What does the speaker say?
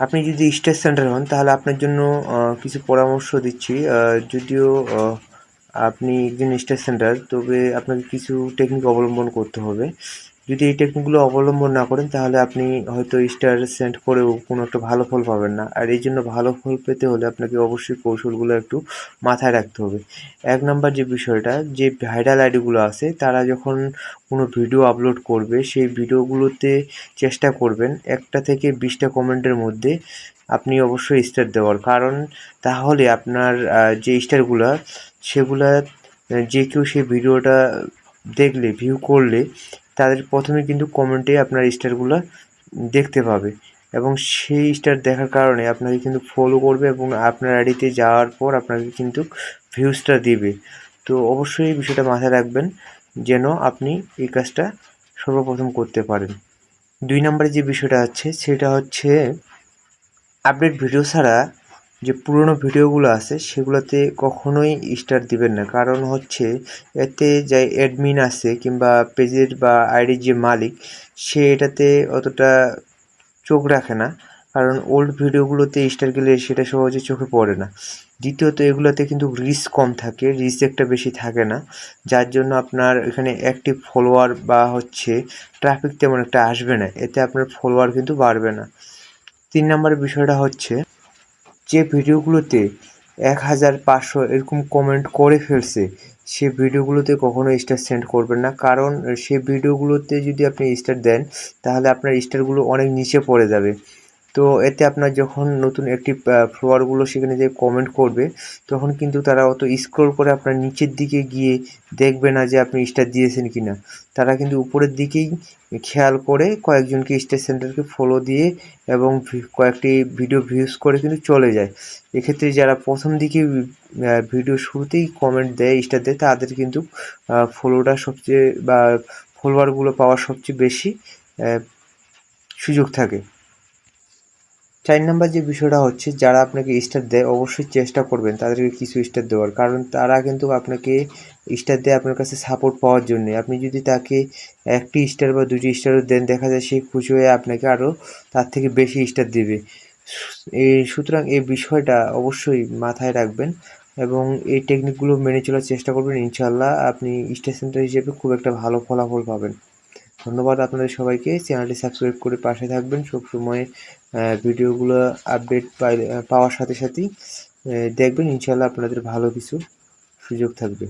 আপনি যদি stage centre হন, তাহলে আপনার জন্য কিছু পরামর্শ দিচ্ছি। যদিও আপনি একজন স্টেজ সেন্টার তবে আপনাকে কিছু টেকনিক অবলম্বন করতে হবে। যদি এই টেকনিকগুলো অবলম্বন না করেন, তাহলে আপনি হয়তো স্টার সেন্ট করেও কোনো একটা ভালো ফল পাবেন না। আর এই জন্য ভালো ফল পেতে হলে আপনাকে অবশ্যই কৌশলগুলো একটু মাথায় রাখতে হবে। এক নাম্বার যে বিষয়টা, যে ভাইরাল আইডিগুলো আছে, তারা যখন কোনো ভিডিও আপলোড করবে, সেই ভিডিওগুলোতে চেষ্টা করবেন একটা থেকে বিশটা কমেন্টের মধ্যে আপনি অবশ্যই স্টার দেওয়ার। কারণ তাহলে আপনার যে স্টারগুলো সেগুলা যে কেউ সেই ভিডিওটা দেখলে ভিউ করলে তাদের প্রথমে কিন্তু কমেন্টে আপনার স্টারগুলো দেখতে পাবে। এবং সেই স্টার দেখার কারণে আপনাকে কিন্তু ফলো করবে এবং আপনার আইডিতে যাওয়ার পর আপনাকে কিন্তু ভিউজটা দিবে। তো অবশ্যই এই বিষয়টা মাথায় রাখবেন যেন আপনি এই কাজটা সর্বপ্রথম করতে পারেন। দুই নম্বরে যে বিষয়টা আছে, সেটা হচ্ছে আপডেট ভিডিও ছাড়া যে পুরনো ভিডিওগুলো আছে, সেগুলোতে কখনোই স্টার দিবেন না। কারণ হচ্ছে, এতে যে অ্যাডমিন আছে কিংবা পেজের বা আইডির যে মালিক, সে এটাতে অতটা চোখ রাখে না। কারণ ওল্ড ভিডিওগুলোতে স্টার গেলে সেটা সহজে চোখে পড়ে না। দ্বিতীয়ত, এগুলোতে কিন্তু রিস্ক কম থাকে রিস্ক একটা বেশি থাকে না। যার জন্য আপনার এখানে অ্যাক্টিভ ফলোয়ার বা হচ্ছে ট্রাফিক তেমন একটা আসবে না। এতে আপনার ফলোয়ার কিন্তু বাড়বে না। তিন নম্বর বিষয়টা হচ্ছে যে ভিডিওগুলোতে এক হাজার পাঁচশো এরকম কমেন্ট করে ফেলছে, সে ভিডিওগুলোতে কখনো স্টার সেন্ড করবেন না। কারণ সে ভিডিওগুলোতে যদি আপনি স্টার দেন, তাহলে আপনার স্টারগুলো অনেক নিচে পড়ে যাবে। তো এতে আপনার যখন নতুন একটি ফলোয়ারগুলো সেখানে যে কমেন্ট করবে, তখন কিন্তু তারা অত স্ক্রল করে আপনার নিচের দিকে গিয়ে দেখবে না যে আপনি স্টার দিয়েছেন কি না তারা কিন্তু উপরের দিকেই খেয়াল করে কয়েকজনকে স্টার সেন্টারকে ফলো দিয়ে এবং কয়েকটি ভিডিও ভিউজ করে কিন্তু চলে যায়। এক্ষেত্রে যারা প্রথম দিকে ভিডিও শুরুতেই কমেন্ট দেয় স্টার দেয়, তাদের কিন্তু ফলোটা সবচেয়ে বা ফলোয়ারগুলো পাওয়ার সবচেয়ে বেশি সুযোগ থাকে। চার নাম্বার যে বিষয়টা হচ্ছে, যারা আপনাকে স্টার দেয়, অবশ্যই চেষ্টা করবেন তাদেরকে কিছু স্টার দেওয়ার। কারণ তারা কিন্তু আপনাকে স্টার দেয় আপনার কাছে সাপোর্ট পাওয়ার জন্য। আপনি যদি তাকে একটি স্টার বা দুটি স্টারও দেন, দেখা যায় সে খুশি হয়ে আপনাকে আরও তার থেকে বেশি স্টার দেবে। এই সুতরাং এই বিষয়টা অবশ্যই মাথায় রাখবেন এবং এই টেকনিকগুলো মেনে চলার চেষ্টা করবেন। ইনশাল্লাহ আপনি স্টার সেন্টার হিসেবে খুব একটা ভালো ফলাফল পাবেন। ধন্যবাদ আপনাদের সবাইকে। চ্যানেলটি সাবস্ক্রাইব করে পাশে থাকবেন। সবসময় ভিডিওগুলো আপডেট পাওয়ার সাথে সাথেই দেখবেন। ইনশাল্লাহ আপনাদের ভালো কিছু সুযোগ থাকবে।